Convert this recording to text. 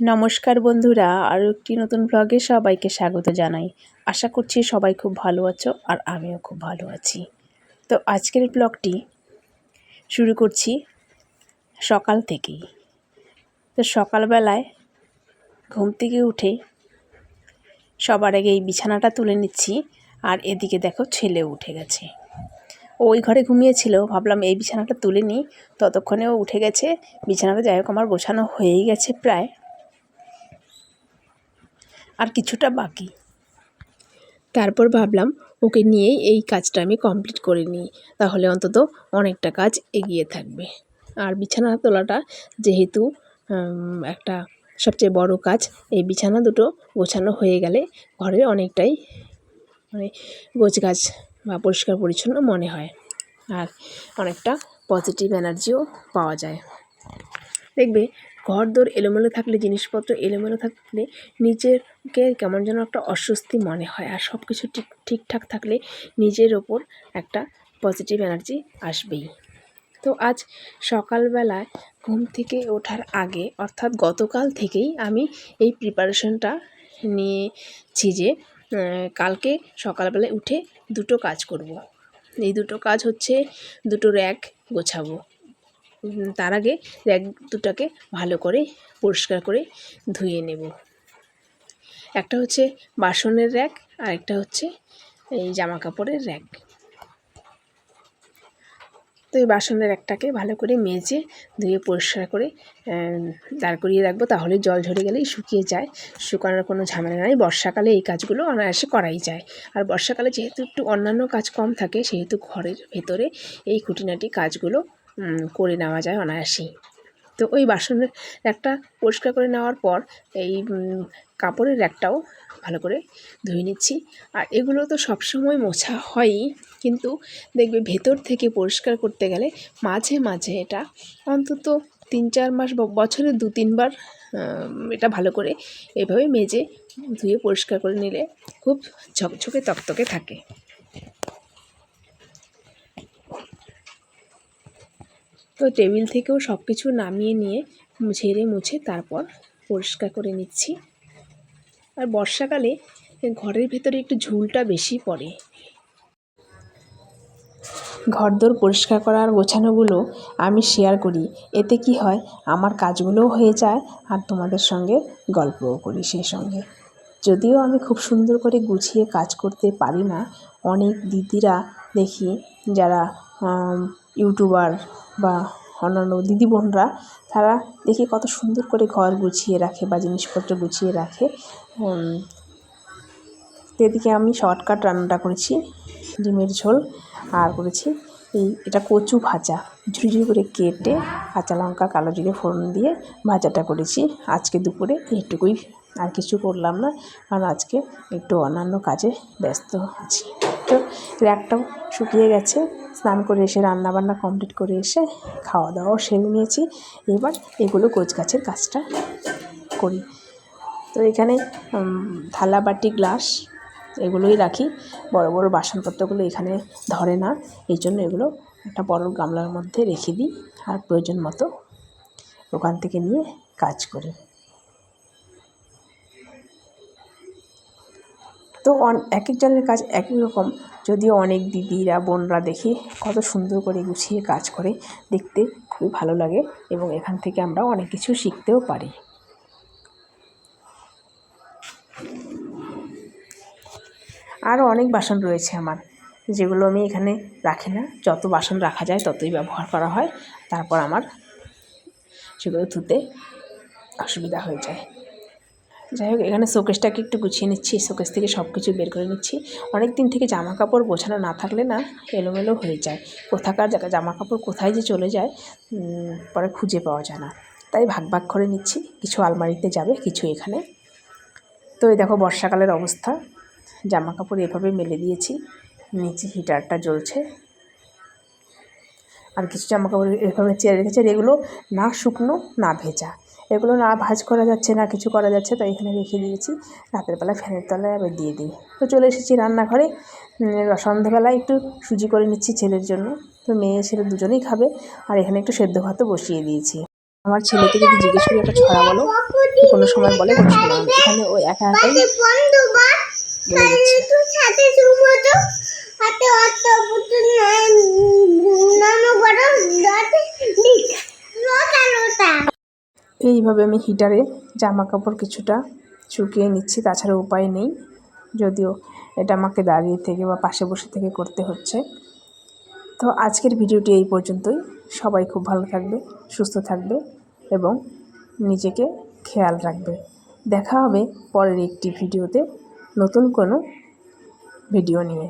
নমস্কার বন্ধুরা, আরও একটি নতুন ব্লগে সবাইকে স্বাগত জানাই। আশা করছি সবাই খুব ভালো আছো আর আমিও খুব ভালো আছি। তো আজকের ব্লগটি শুরু করছি সকাল থেকেই। তো সকালবেলায় ঘুম থেকে উঠে সবার আগে এই বিছানাটা তুলে নিচ্ছি আর এদিকে দেখো ছেলে উঠে গেছে। ওই ঘরে ঘুমিয়েছিল, ভাবলাম এই বিছানাটা তুলে নিই। ততক্ষণে ও উঠে গেছে। বিছানাটা যাই হোক আমার গোছানো হয়েই গেছে প্রায়। আর কিছুটা বাকি। তারপর ভাবলাম, ওকে নিয়েই এই কাজটা আমি কমপ্লিট করে নিই। তাহলে অন্তত অনেকটা কাজ এগিয়ে থাকবে। আর বিছানা তোলাটা যেহেতু একটা সবচেয়ে বড় কাজ, এই বিছানা দুটো গোছানো হয়ে গেলে ঘরে অনেকটাই মানে গাছ বা পরিষ্কার পরিচ্ছন্ন মনে হয়। আর অনেকটা পজিটিভ এনার্জিও পাওয়া যায়। দেখবে ঘর দোর এলোমেলো থাকলে, জিনিসপত্র এলোমেলো থাকলে নিজেরকে কেমন যেন একটা অস্বস্তি মনে হয়। আর সব কিছু ঠিক, ঠিকঠাক থাকলে নিজের ওপর একটা পজিটিভ এনার্জি আসবেই। তো আজ সকালবেলায় ঘুম থেকে ওঠার আগে, অর্থাৎ গতকাল থেকেই আমি এই প্রিপারেশনটা নিয়েছি যে কালকে সকালবেলায় উঠে দুটো কাজ করব। এই দুটো কাজ হচ্ছে দুটো র্যাক গোছাবো। তার আগে র্যাক দুটাকে ভালো করে পরিষ্কার করে ধুয়ে নেব। একটা হচ্ছে বাসনের র্যাক আর একটা হচ্ছে এই জামা কাপড়ের র্যাক। তো এই বাসনের একটাকে ভালো করে মেজে ধুয়ে পরিষ্কার করে দাঁড় করিয়ে রাখব, তাহলে জল ঝরে গেলেই শুকিয়ে যায়। শুকানোর কোনো ঝামেলা নাই, বর্ষাকালে এই কাজগুলো অনায়াসে করাই যায়। আর বর্ষাকালে যেহেতু একটু অন্যান্য কাজ কম থাকে, সেহেতু ঘরের ভেতরে এই খুঁটিনাটি কাজগুলো করে নেওয়া যায় অনায়াসেই। তো ওই বাসনের র্যাকটা পরিষ্কার করে নেওয়ার পর এই কাপড়ের র্যাকটাও ভালো করে ধুয়ে নিচ্ছি। আর এগুলো তো সবসময় মোছা হয়ই, কিন্তু দেখবে ভেতর থেকে পরিষ্কার করতে গেলে মাঝে মাঝে এটা অন্তত তিন চার মাস বছরে দু তিনবার এটা ভালো করে এভাবে মেজে ধুয়ে পরিষ্কার করে নিলে খুব ঝকঝকে তকতকে থাকে। তো টেবিল থেকেও সব কিছু নামিয়ে নিয়ে ঝেড়ে মুছে তারপর পরিষ্কার করে নিচ্ছি। আর বর্ষাকালে ঘরের ভেতরে একটু ঝুলটা বেশি পড়ে। ঘরদোর পরিষ্কার করার গোছানোগুলো আমি শেয়ার করি। এতে কি হয়, আমার কাজগুলোও হয়ে যায় আর তোমাদের সঙ্গে গল্পও করি সেই সঙ্গে। যদিও আমি খুব সুন্দর করে গুছিয়ে কাজ করতে পারি না, অনেক দিদিরা দেখি যারা ইউটিউবার বা অন্যান্য দিদি বোনরা, তারা দেখি কত সুন্দর করে ঘর গুছিয়ে রাখে বা জিনিসপত্র গুছিয়ে রাখে। এদিকে আমি শর্টকাট রান্নাটা করেছি, ডিমের ঝোল, আর করেছি এই এটা কচু ভাজা। ঝুড়ি ঝুড়ি করে কেটে কাঁচা লঙ্কা, কালো জিরে, ফোড়ন দিয়ে ভাজাটা করেছি। আজকে দুপুরে এইটুকুই আর কিছু করলাম না। কারণ আজকে একটু অন্যান্য কাজে ব্যস্ত আছি। তো র্যাকটাও শুকিয়ে গেছে। স্নান করে এসে, রান্নাবান্না কমপ্লিট করে এসে খাওয়া দাওয়াও সেরে নিয়েছি। এবার এগুলো গাছের কাজটা করি। তো এখানে থালা বাটি গ্লাস এগুলোই রাখি। বড় বড় বাসনপত্রগুলো এখানে ধরে না। এই জন্য এগুলো একটা বড় গামলার মধ্যে রেখে দিই। আর প্রয়োজন মতো ওখান থেকে নিয়ে কাজ করি। তো অন এক একজনের কাজ এক এক রকম। যদিও অনেক দিদিরা, বোনরা দেখি কত সুন্দর করে গুছিয়ে কাজ করে, দেখতে খুবই ভালো লাগে এবং এখান থেকে আমরা অনেক কিছু শিখতেও পারি। আরও অনেক বাসন রয়েছে আমার, যেগুলো আমি এখানে রাখি না। যত বাসন রাখা যায়, ততই ব্যবহার করা হয়। তারপর আমার সেগুলো ধুতে অসুবিধা হয়ে যায়। যাই হোক, এখানে শোকেসটাকে একটু গুছিয়ে নিচ্ছি, শোকেস থেকে সব কিছু বের করে নিচ্ছি। অনেক দিন থেকে জামা কাপড় গোছানো না থাকলে না এলোমেলো হয়ে যায়। কোথাকার জামা কাপড় কোথায় যে চলে যায় পরে খুঁজে পাওয়া যায় না। তাই ভাগ ভাগ করে নিচ্ছি, কিছু আলমারিতে যাবে, কিছু এখানে। তো এই দেখো বর্ষাকালের অবস্থা জামা কাপড় এভাবে মেলে দিয়েছি, নিচে হিটারটা জ্বলছে। আর কিছু জামা কাপড় এভাবে চেয়ে রেখেছে এগুলো না শুকনো, না ভেজা। এগুলো না ভাজ করা যাচ্ছে না কিছু করা যাচ্ছে তাই এখানে রেখে দিয়েছি। রাতের বেলা ফ্যানের তলায় আবার দিয়ে দিই। তো চলে এসেছি রান্নাঘরে। সন্ধ্যেবেলায় একটু সুজি করে নিচ্ছি ছেলের জন্য। তো মেয়ে ছেলে দুজনেই খাবে। আর এখানে একটু সেদ্ধ ভাতও বসিয়ে দিয়েছি। আমার ছেলেকে যদি জিজ্ঞেস করি একটা ছড়া বলো? কোনো সময় বলে কোনো সময় এখানে ও একা একাই বলে যাচ্ছে এইভাবে আমি হিটারে জামা কাপড় কিছুটা শুকিয়ে নিচ্ছি, তাছাড়া উপায় নেই। যদিও এটা আমাকে দাঁড়িয়ে থেকে বা পাশে বসে থেকে করতে হচ্ছে। তো আজকের ভিডিওটি এই পর্যন্তই। সবাই খুব ভালো থাকবে, সুস্থ থাকবে এবং নিজেকে খেয়াল রাখবে। দেখা হবে পরের একটি ভিডিওতে নতুন কোনো ভিডিও নিয়ে।